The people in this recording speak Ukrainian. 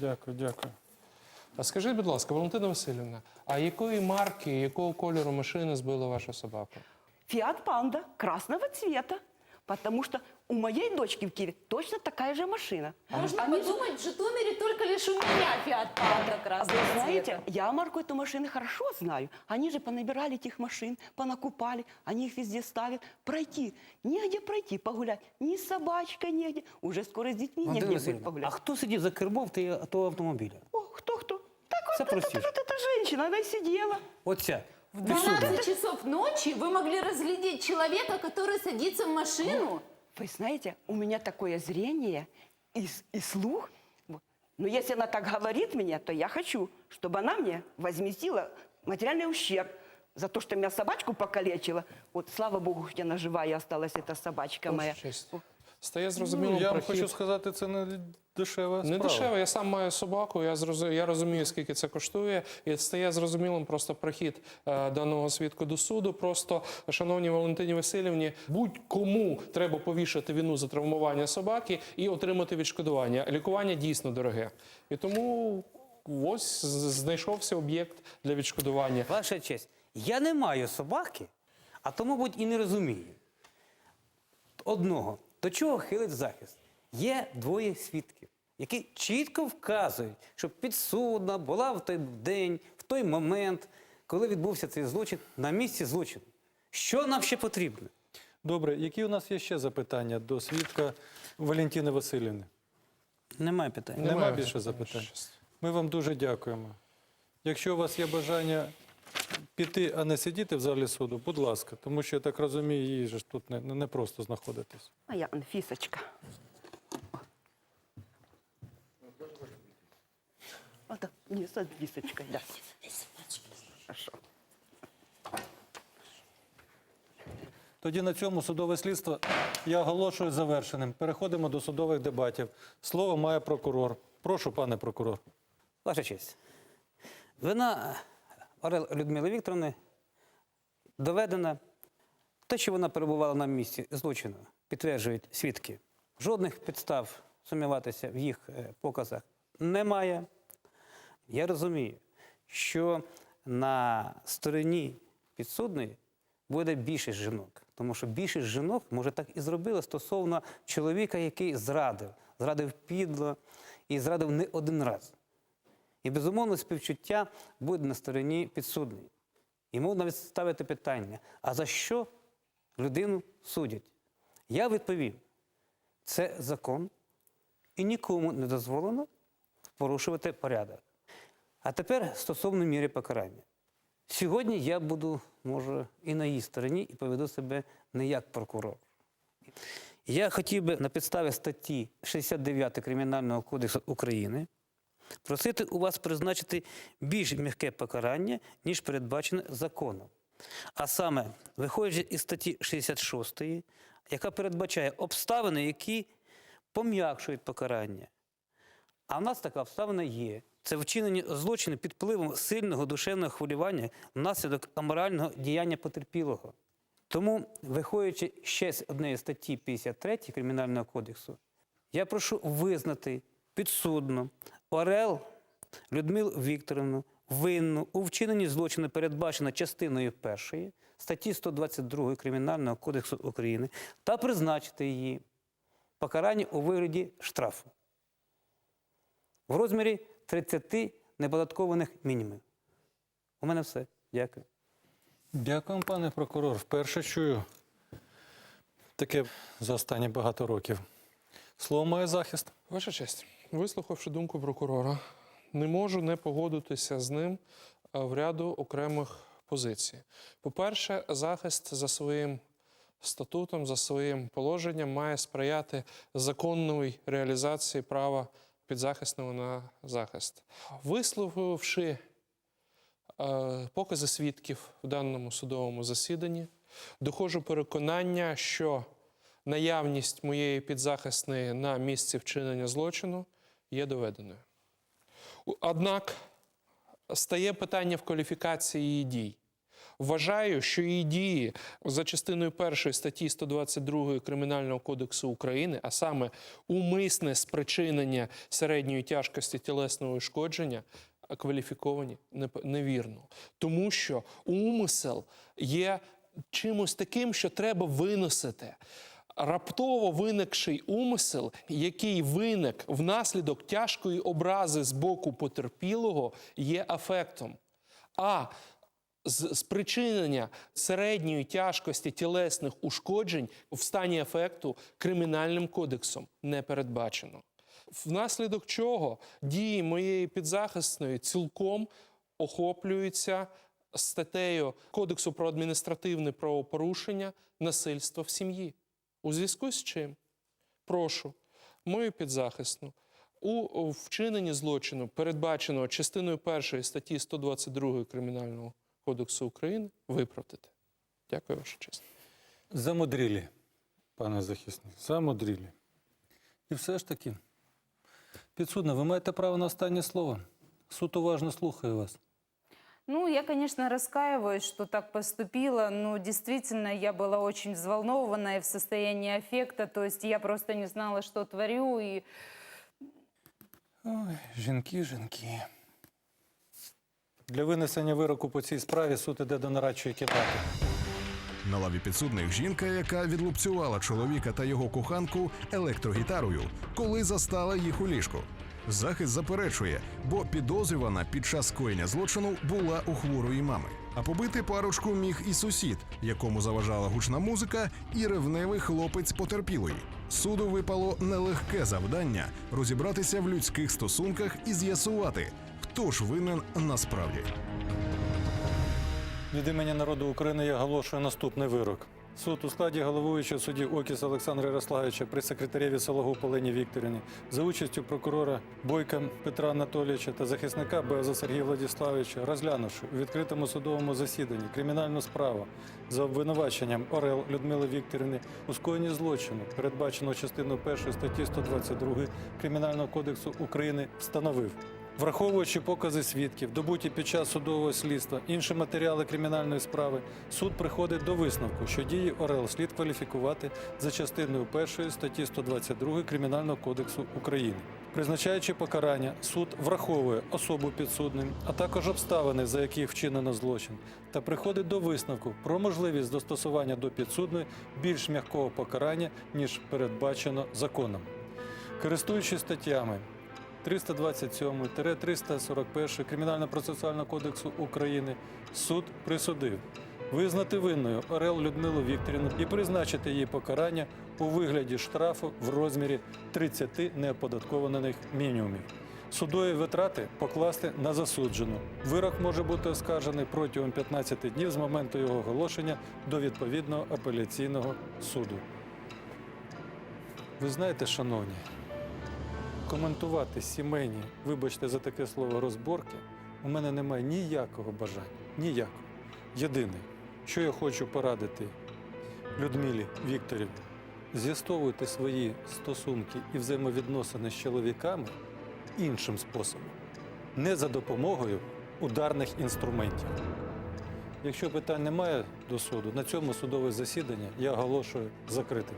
Дякую, дякую. А скажіть, будь ласка, Валентина Васильівна, а якої марки, якого кольору машини збила ваша собака? Фіат Панда красного цвета Потому что у моей дочки в Киеве точно такая же машина. Можно Они же- подумать, в Житомире только лишь у меня Фиат Панда А красного Вы знаете, цвета. я марку этой машины хорошо знаю. Они же понабирали этих машин, понакупали, они их везде ставят. Пройти, негде пройти, погулять. Ни с собачкой негде. Уже скоро с детьми Валентина негде будет Васильівна, а погулять. хто сидів за кермом ти- того автомобіля? О, кто-кто? Так Все вот, это, простіше. вот эта женщина, она и сидела. Оця. В 12 часов ночи вы могли разглядеть человека, который садится в машину. Вы знаете, у меня такое зрение и, с- и слух. Вот. Но если она так говорит мне, то я хочу, чтобы она мне возместила материальный ущерб за то, что меня собачку покалечила. Вот слава богу, что она живая осталась, эта собачка моя. О, Стає Ну, зрозумілим я вам хочу сказати, це не дешева Не справа. дешево, я сам маю собаку, я, зрозу- я розумію, скільки це коштує, і стає зрозумілим просто прохід е, даного свідку до суду. Просто, шановні Валентині Васильівні, будь-кому треба повішати вину за травмування собаки і отримати відшкодування. Лікування дійсно дороге. І тому ось знайшовся об'єкт для відшкодування. Ваша честь, я не маю собаки, а то, мабуть, і не розумію. Одного, до чого хилить захист? Є двоє свідків, які чітко вказують, що підсудна була в той день, в той момент, коли відбувся цей злочин, на місці злочину. Що нам ще потрібно? Добре, які у нас є ще запитання до свідка Валентини Васильівни? Немає питань. Нема Немає більше запитань. Ми вам дуже дякуємо. Якщо у вас є бажання піти, а не сидіти в залі суду, будь ласка, тому що я так розумію, їй ж тут не, не просто знаходитись. моя Анфисочка. Вот так, не с Анфисочкой, да. Хорошо. Тоді на цьому судове слідство я оголошую завершеним. Переходимо до судових дебатів. Слово має прокурор. Прошу, пане прокурор. Ваша честь. Вина Орел Людмили Вікторовни доведена. Те, що вона перебувала на місці злочину, підтверджують свідки. Жодних підстав сумніватися в їх е, показах немає. Я розумію, що на стороні підсудної буде більшість жінок, тому що більшість жінок, може, так і зробила стосовно чоловіка, який зрадив, зрадив підло і зрадив не один раз. І безумовно співчуття буде на стороні підсудної. Йому навіть ставити питання: а за що людину судять? Я відповів: це закон, і нікому не дозволено порушувати порядок. А тепер стосовно міри покарання. Сьогодні я буду, може, і на її стороні, і поведу себе не як прокурор. Я хотів би на підставі статті 69 Кримінального кодексу України просити у вас призначити більш м'яке покарання, ніж передбачене законом. А саме, виходячи із статті 66, яка передбачає обставини, які пом'якшують покарання. А в нас така обставина є. Це вчинення злочину під впливом сильного душевного хвилювання внаслідок аморального діяння потерпілого. Тому, виходячи ще з однієї статті 53 Кримінального кодексу, я прошу визнати підсудно Орел Людмилу Вікторовну винну у вчиненні злочину, передбачено частиною першої статті 122 Кримінального кодексу України, та призначити її покарання у вигляді штрафу в розмірі 30 неподаткованих мінімумів. У мене все. Дякую. Дякую, пане прокурор. Вперше чую таке за останні багато років. Слово має захист. Ваша честь, вислухавши думку прокурора, не можу не погодитися з ним е, в ряду окремих позицій. По-перше, захист за своїм статутом, за своїм положенням має сприяти законної реалізації права підзахисного на захист. Висловивши е, покази свідків в даному судовому засіданні, доходжу переконання, що наявність моєї підзахисної на місці вчинення злочину є доведеною. Однак стає питання в кваліфікації її дій. Вважаю, що її дії за частиною першої статті 122 Кримінального кодексу України, а саме умисне спричинення середньої тяжкості тілесного ушкодження, кваліфіковані невірно. Тому що умисел є чимось таким, що треба виносити. Раптово виникший умисел, який виник внаслідок тяжкої образи з боку потерпілого, є афектом. А спричинення середньої тяжкості тілесних ушкоджень в стані ефекту кримінальним кодексом не передбачено. Внаслідок чого дії моєї підзахисної цілком охоплюються статтею Кодексу про адміністративне правопорушення насильство в сім'ї. У зв'язку з чим прошу мою підзахисну у вчиненні злочину, передбаченого частиною першої статті 122 Кримінального кодексу України, виправдати. Дякую, ваша честь. Замудрілі, пане захисник, замудрілі. І все ж таки, підсудна, ви маєте право на останнє слово. Суд уважно слухає вас. Ну, я, конечно, раскаиваюсь, что так поступила, но действительно я была очень взволнована и в состоянии аффекта, то есть я просто не знала, что творю, и Ой, жінки, жінки. Для винесення вироку по цій справі суд іде до нарадчої кімнати. На лаві підсудних жінка, яка відлупцювала чоловіка та його коханку електрогітарою, коли застала їх у ліжку. Захист заперечує, бо підозрювана під час скоєння злочину була у хворої мами. А побити парочку міг і сусід, якому заважала гучна музика, і ревневий хлопець потерпілої. Суду випало нелегке завдання розібратися в людських стосунках і з'ясувати, хто ж винен насправді. Від імені народу України я оголошую наступний вирок. Суд у складі головуючого судді Окіс Олександра Ярославовича при секретарєві Сологу Полині Вікторівні за участю прокурора Бойка Петра Анатолійовича та захисника Беза Сергія Владиславовича, розглянувши у відкритому судовому засіданні кримінальну справу за обвинуваченням Орел Людмили Вікторівни у скоєнні злочину, передбаченого частиною 1 статті 122 Кримінального кодексу України, встановив. Враховуючи покази свідків, добуті під час судового слідства, інші матеріали кримінальної справи, суд приходить до висновку, що дії ОРЕЛ слід кваліфікувати за частиною 1 статті 122 Кримінального кодексу України. Призначаючи покарання, суд враховує особу підсудним, а також обставини, за яких вчинено злочин, та приходить до висновку про можливість застосування до підсудної більш м'якого покарання, ніж передбачено законом. Користуючись статтями 327-341 Кримінально-процесуального кодексу України суд присудив визнати винною Орел Людмилу Вікторівну і призначити їй покарання у вигляді штрафу в розмірі 30 неоподаткованих мінімумів. Судові витрати покласти на засуджену. Вирок може бути оскаржений протягом 15 днів з моменту його оголошення до відповідного апеляційного суду. Ви знаєте, шановні, коментувати сімейні, вибачте за таке слово, розборки, у мене немає ніякого бажання. Ніякого. Єдине, що я хочу порадити Людмилі Вікторівні, з'ясовуйте свої стосунки і взаємовідносини з чоловіками іншим способом, не за допомогою ударних інструментів. Якщо питань немає до суду, на цьому судове засідання я оголошую закритим.